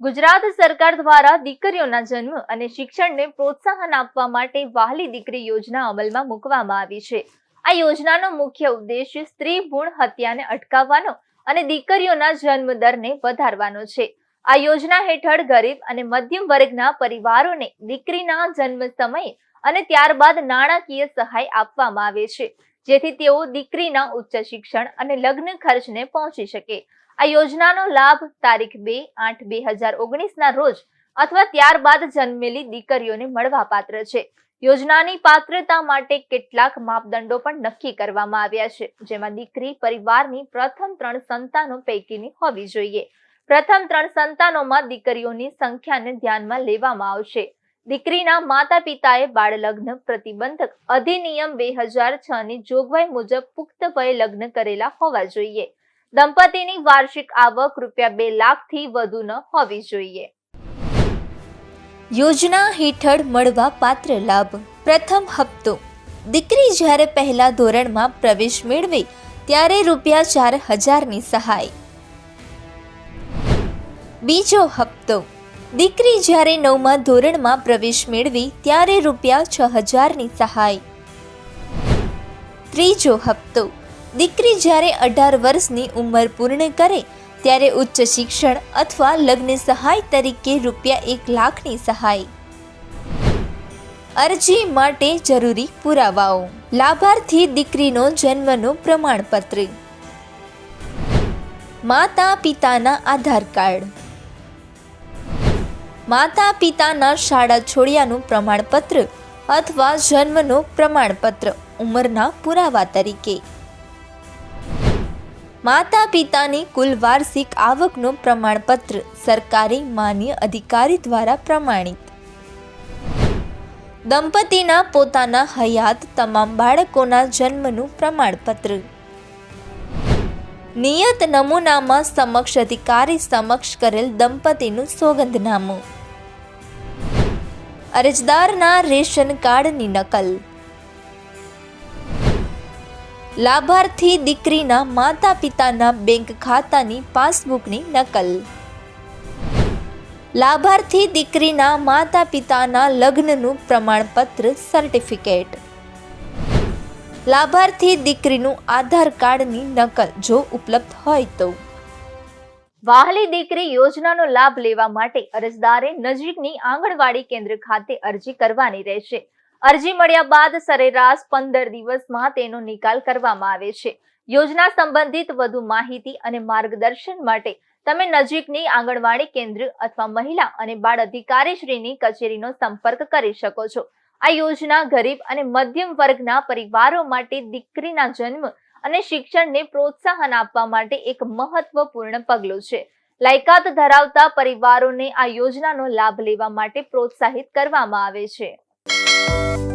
ગુજરાત સરકાર દ્વારા દીકરીઓના જન્મ અને શિક્ષણને પ્રોત્સાહન આપવા માટે વહાલી દીકરી યોજના અમલમાં મૂકવામાં આવી છે. આ યોજનાનો મુખ્ય ઉદ્દેશ સ્ત્રી ભૂણ હત્યાને અટકાવવાનો અને દીકરીઓના જન્મ દરને વધારવાનો છે. આ યોજના હેઠળ ગરીબ અને મધ્યમ વર્ગના પરિવારોને દીકરીના જન્મ સમયે અને ત્યારબાદ નાણાકીય સહાય આપવામાં આવે છે, જેથી તેઓ દીકરીના ઉચ્ચ શિક્ષણ અને લગ્ન ખર્ચને પહોંચી શકે. આ યોજનાનો લાભ તારીખ બે આઠ બે હજાર ઓગણીસના રોજ અથવા ત્યારબાદ જન્મેલી દીકરીઓને મળવા પાત્ર છે. યોજનાની પાત્રતા માટે કેટલાક માપદંડો પણ નક્કી કરવામાં આવ્યા છે, જેમાં દીકરી પરિવારની પ્રથમ ત્રણ સંતાનો પૈકીની હોવી જોઈએ. પ્રથમ ત્રણ સંતાનોમાં દીકરીઓની સંખ્યાને ધ્યાનમાં લેવામાં આવશે. દીકરીના માતા પિતાએ બાળ લગ્ન પ્રતિબંધક અધિનિયમ બે હજાર છ ની જોગવાઈ મુજબ પુખ્ત વયે લગ્ન કરેલા હોવા જોઈએ. દંપતીની વાર્ષિક આવક રૂપિયા બે લાખથી વધુ ન હોવી જોઈએ. યોજના હેઠળ મળવા પાત્ર લાભ. પ્રથમ હપ્તો. દીકરી જ્યારે પહેલા ધોરણમાં પ્રવેશ મેળવે, ત્યારે રૂપિયા ચાર હજારની સહાય. બીજો હપ્તો. દીકરી જ્યારે નવમા ધોરણમાં પ્રવેશ મેળવી, ત્યારે રૂપિયા છ હજારની સહાય. ત્રીજો હપ્તો. દીકરી જ્યારે અઢાર વર્ષની ઉંમર પૂર્ણ કરે, ત્યારે ઉચ્ચ શિક્ષણ અથવા લગ્ન સહાય તરીકે રૂપિયા એક લાખની સહાય. અરજી માટે જરૂરી પુરાવાઓ. લાભાર્થી દીકરીનો જન્મનું પ્રમાણપત્ર. માતા પિતાના આધાર કાર્ડ. માતા પિતાના શાળા છોડ્યાનું પ્રમાણપત્ર અથવા જન્મનું પ્રમાણપત્ર ઉંમરના પુરાવા તરીકે. માતા પિતાની કુલ વાર્ષિક આવકનું પ્રમાણપત્ર સરકારી માન્ય અધિકારી દ્વારા પ્રમાણિત. દંપતીના પોતાના હયાત તમામ બાળકોના જન્મનું પ્રમાણપત્ર. નિયત નમૂનામાં સમક્ષ અધિકારી સમક્ષ કરેલ દંપતીનું સોગંદનામું. અરજદારના રેશન કાર્ડની નકલ. લાભાર્થી દીકરીના માતા પિતાના બેંક ખાતાની પાસબુકની નકલ. લાભાર્થી દીકરીના માતા પિતાના લગ્નનું પ્રમાણપત્ર સર્ટિફિકેટ. લાભાર્થી દીકરીનું આધાર કાર્ડની નકલ જો ઉપલબ્ધ હોય તો. વાહલી દીકરી યોજનાનો લાભ લેવા માટે અરજદારે નજીકની આંગણવાડી કેન્દ્ર ખાતે અરજી કરવાની રહેશે. અરજી મળ્યા બાદ સરેરાશ પંદર દિવસમાં તેનો નિકાલ કરવામાં આવે છે. યોજના સંબંધિત વધુ માહિતી અને માર્ગદર્શન માટે તમે નજીકની આંગણવાડી કેન્દ્ર અથવા મહિલા અને બાળ અધિકારી શ્રીની કચેરીનો સંપર્ક કરી શકો છો. આ યોજના ગરીબ અને મધ્યમ વર્ગના પરિવારો માટે દીકરીના જન્મ અને શિક્ષણને પ્રોત્સાહન આપવા માટે એક મહત્વપૂર્ણ પગલું છે. લાયકાત ધરાવતા પરિવારોને આ યોજનાનો લાભ લેવા માટે પ્રોત્સાહિત કરવામાં આવે છે. Música